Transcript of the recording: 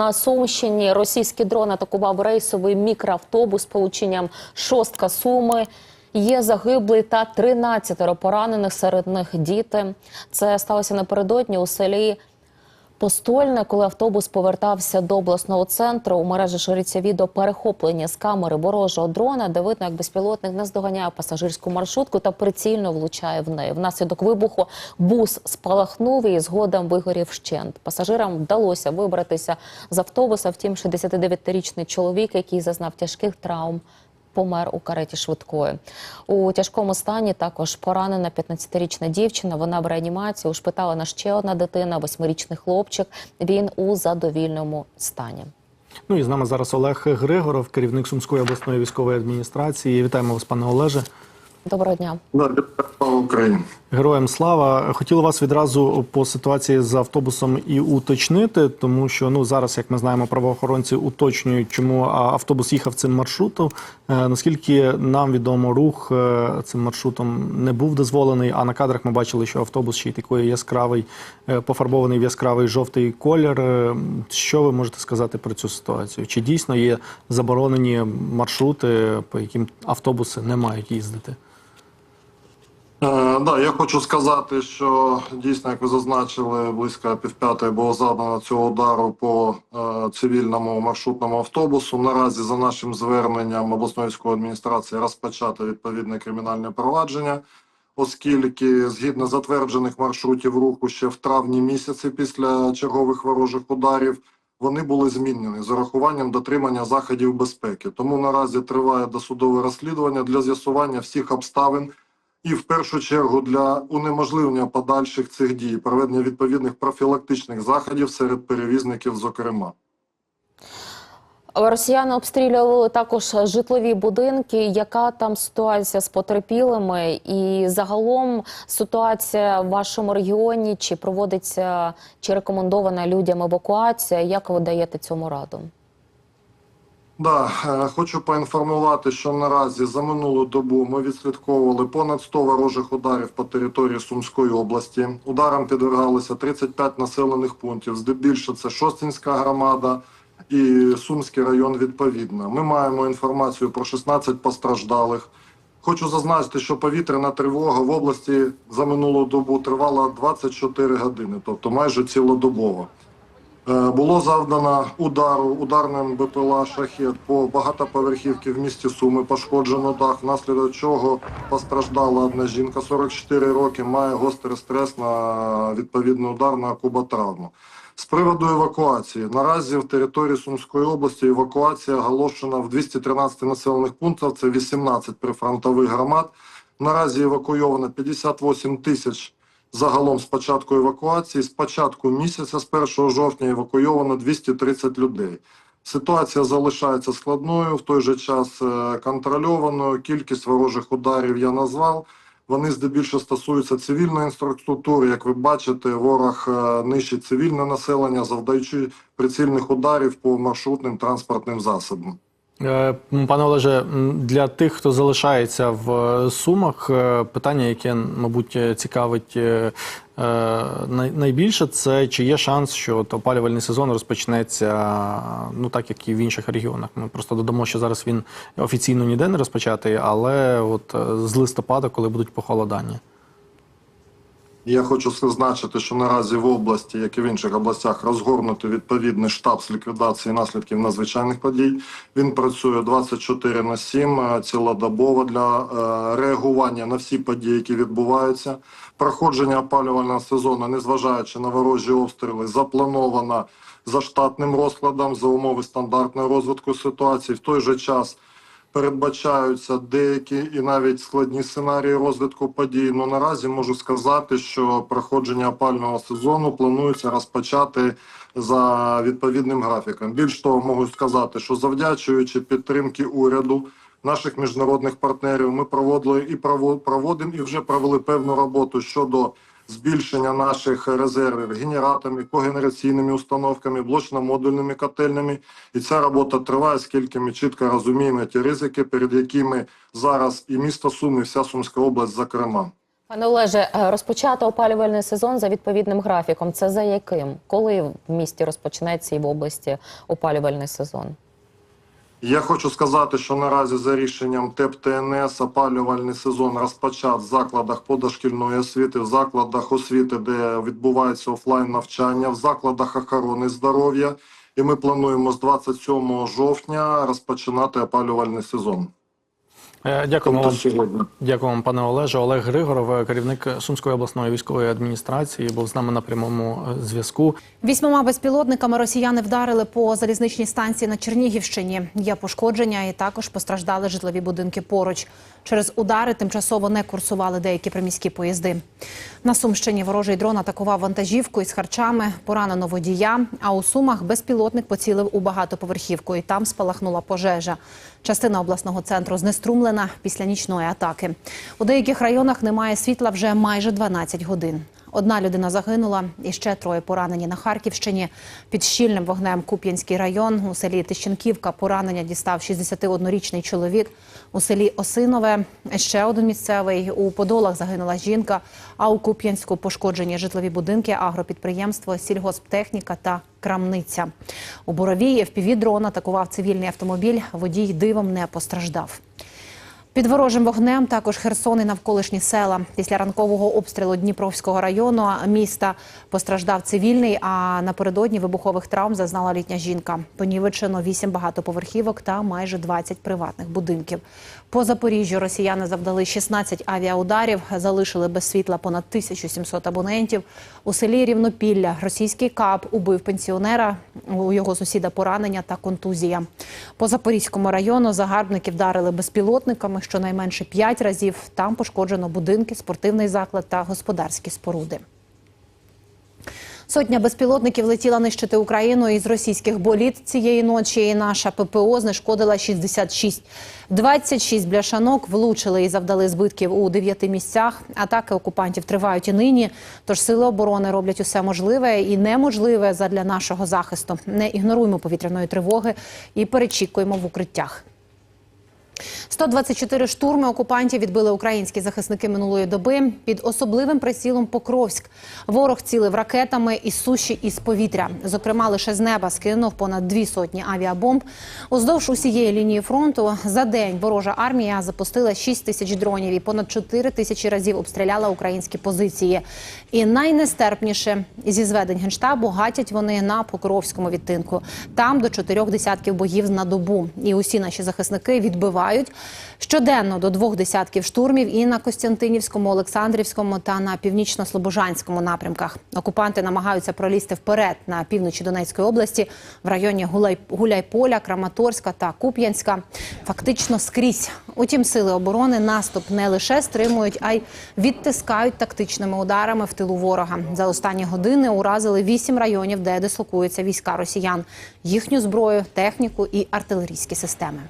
на Сумщині російський дрон атакував рейсовий мікроавтобус полученням шостка Суми. Є загиблий та 13 поранених, серед них діти. Це сталося напередодні у селі Постольне, коли автобус повертався до обласного центру. У мережі шириться відео перехоплення з камери ворожого дрона, де видно, як безпілотник наздоганяє пасажирську маршрутку та прицільно влучає в неї. Внаслідок вибуху бус спалахнув і згодом вигорів вщент. Пасажирам вдалося вибратися з автобуса. Втім, 69-річний чоловік, який зазнав тяжких травм. Помер у кареті швидкої. У тяжкому стані також поранена 15-річна дівчина. Вона в реанімації ушпиталена ще одна дитина, восьмирічний хлопчик. Він у задовільному стані. Ну і з нами зараз Олег Григоров, керівник Сумської обласної військової адміністрації. Вітаємо вас, пане Олеже. Доброго дня. Да, слава Україні. Героям слава. Хотіли вас відразу по ситуації з автобусом і уточнити, тому що ну зараз, як ми знаємо, правоохоронці уточнюють, чому автобус їхав цим маршрутом. Е, наскільки нам відомо, рух е, цим маршрутом не був дозволений. А на кадрах ми бачили, що автобус ще й такий яскравий, е, пофарбований в яскравий жовтий колір. Що ви можете сказати про цю ситуацію? Чи дійсно є заборонені маршрути, по яким автобуси не мають їздити? Е, да, я хочу сказати, що дійсно, як ви зазначили, близько півп'ятої було завдано цього удару по е, цивільному маршрутному автобусу. Наразі за нашим зверненням обласної адміністрації розпочато відповідне кримінальне провадження, оскільки згідно затверджених маршрутів руху ще в травні місяці після чергових ворожих ударів. Вони були змінені з урахуванням дотримання заходів безпеки. Тому наразі триває досудове розслідування для з'ясування всіх обставин і в першу чергу для унеможливлення подальших цих дій, проведення відповідних профілактичних заходів серед перевізників, зокрема. Росіяни обстрілювали також житлові будинки. Яка там ситуація з потерпілими? І загалом ситуація в вашому регіоні чи проводиться чи рекомендована людям евакуація? Як ви даєте цьому раду? Да, е, хочу поінформувати, що наразі за минулу добу ми відслідковували понад 100 ворожих ударів по території Сумської області. Ударам підвергалися 35 населених пунктів. Здебільшого це Шостинська громада і Сумський район. Відповідно, ми маємо інформацію про 16 постраждалих. Хочу зазначити, що повітряна тривога в області за минулу добу тривала 24 години, тобто майже цілодобово. Е, Було завдано удару ударним БПЛА «Шахет» по багатоповерхівці в місті Суми. Пошкоджено дах, внаслідок чого постраждала одна жінка 44 роки, має гострий стрес на відповідний удар на куботравму. З приводу евакуації. Наразі в території Сумської області евакуація оголошена в 213 населених пунктах, це 18 прифронтових громад. Наразі евакуйовано 58 тисяч Загалом з початку евакуації, з початку місяця, з 1 жовтня, евакуйовано 230 людей. Ситуація залишається складною, в той же час е, контрольованою. Кількість ворожих ударів я назвав. Вони здебільшого стосуються цивільної інфраструктури. Як ви бачите, ворог е, нищить цивільне населення, завдаючи прицільних ударів по маршрутним транспортним засобам. Е, Пане Олеже, для тих, хто залишається в е, Сумах, е, питання, яке, мабуть, цікавить най- найбільше, це чи є шанс, що опалювальний сезон розпочнеться ну так, як і в інших регіонах. Ми просто додамо, що зараз він офіційно ніде не розпочатий, але от з листопада, коли будуть похолодання. Я хочу зазначити, що наразі в області, як і в інших областях, розгорнуто відповідний штаб з ліквідації наслідків надзвичайних подій. Він працює 24 на 7, е, цілодобово для е, реагування на всі події, які відбуваються. Проходження опалювального сезону, незважаючи на ворожі обстріли, заплановано за штатним розкладом за умови стандартного розвитку ситуації. В той же час передбачаються деякі і навіть складні сценарії розвитку подій. Ну наразі можу сказати, що проходження опального сезону планується розпочати за відповідним графіком. Більш того, можу сказати, що завдячуючи підтримки уряду. Наших міжнародних партнерів ми проводили і проводимо і вже провели певну роботу щодо збільшення наших резервів генераторами, когенераційними установками, блочно-модульними котельнями. І ця робота триває, оскільки ми чітко розуміємо ті ризики, перед якими зараз і місто Суми, і вся Сумська область, зокрема. Пане Олеже, е, розпочато опалювальний сезон за відповідним графіком. Це за яким? Коли в місті розпочнеться і в області опалювальний сезон? Я хочу сказати, що наразі за рішенням ТЕП ТНС опалювальний сезон розпочат в закладах подошкільної освіти, в закладах освіти, де відбувається офлайн навчання, в закладах охорони здоров'я. І ми плануємо з 27 жовтня розпочинати опалювальний сезон. Е, Дякуємо вам. Дякую вам, пане Олеже. Олег Григоров, е, керівник Сумської обласної військової адміністрації, був з нами на прямому е, зв'язку. Вісьмома безпілотниками росіяни вдарили по залізничній станції на Чернігівщині. Є пошкодження і також постраждали житлові будинки поруч. Через удари тимчасово не курсували деякі приміські поїзди. На Сумщині ворожий дрон атакував вантажівку із харчами, поранено водія. А у Сумах безпілотник поцілив у багатоповерхівку, і там спалахнула пожежа. Частина обласного центру знеструмлена після нічної атаки. У деяких районах немає світла вже майже 12 годин. Одна людина загинула, і ще троє поранені на Харківщині. Під щільним вогнем Куп'янський район у селі Тищенківка поранення дістав 61-річний чоловік. У селі Осинове ще один місцевий. У Подолах загинула жінка. А у Куп'янську пошкоджені житлові будинки, агропідприємство, сільгосптехніка та крамниця. У Боровії FPV-дрон атакував цивільний автомобіль. Водій дивом не постраждав. Під ворожим вогнем також Херсон і навколишні села. Після ранкового обстрілу Дніпровського району міста постраждав цивільний, а напередодні вибухових травм зазнала літня жінка. Понівечено 8 багатоповерхівок та майже 20 приватних будинків. По Запоріжжю росіяни завдали 16 авіаударів, залишили без світла понад 1700 абонентів. У селі Рівнопілля російський КАП убив пенсіонера, у його сусіда поранення та контузія. По Запорізькому району загарбники вдарили безпілотниками щонайменше 5 разів. Там пошкоджено будинки, спортивний заклад та господарські споруди. Сотня безпілотників летіла нищити Україну із російських боліт цієї ночі. І наша ППО знешкодила 66. 26 бляшанок влучили і завдали збитків у дев'яти місцях. Атаки окупантів тривають і нині. Тож сили оборони роблять усе можливе і неможливе задля нашого захисту. Не ігноруємо повітряної тривоги і перечікуємо в укриттях. 124 штурми окупантів відбили українські захисники минулої доби під особливим прицілом Покровськ. Ворог цілив ракетами із суші і з повітря. Зокрема, лише з неба скинув понад дві сотні авіабомб. Уздовж усієї лінії фронту за день ворожа армія запустила 6 тисяч дронів і понад 4 тисячі разів обстріляла українські позиції. І найнестерпніше зі зведень генштабу гатять вони на Покровському відтинку. Там до чотирьох десятків боїв на добу. І усі наші захисники відбивають щоденно до двох десятків штурмів і на Костянтинівському, Олександрівському та на північно-слобожанському напрямках. Окупанти намагаються пролізти вперед на півночі Донецької області в районі Гуляй... Гуляйполя, Краматорська та Куп'янська. Фактично скрізь. Утім, сили оборони наступ не лише стримують, а й відтискають тактичними ударами в тилу ворога. За останні години уразили вісім районів, де дислокуються війська росіян, їхню зброю, техніку і артилерійські системи.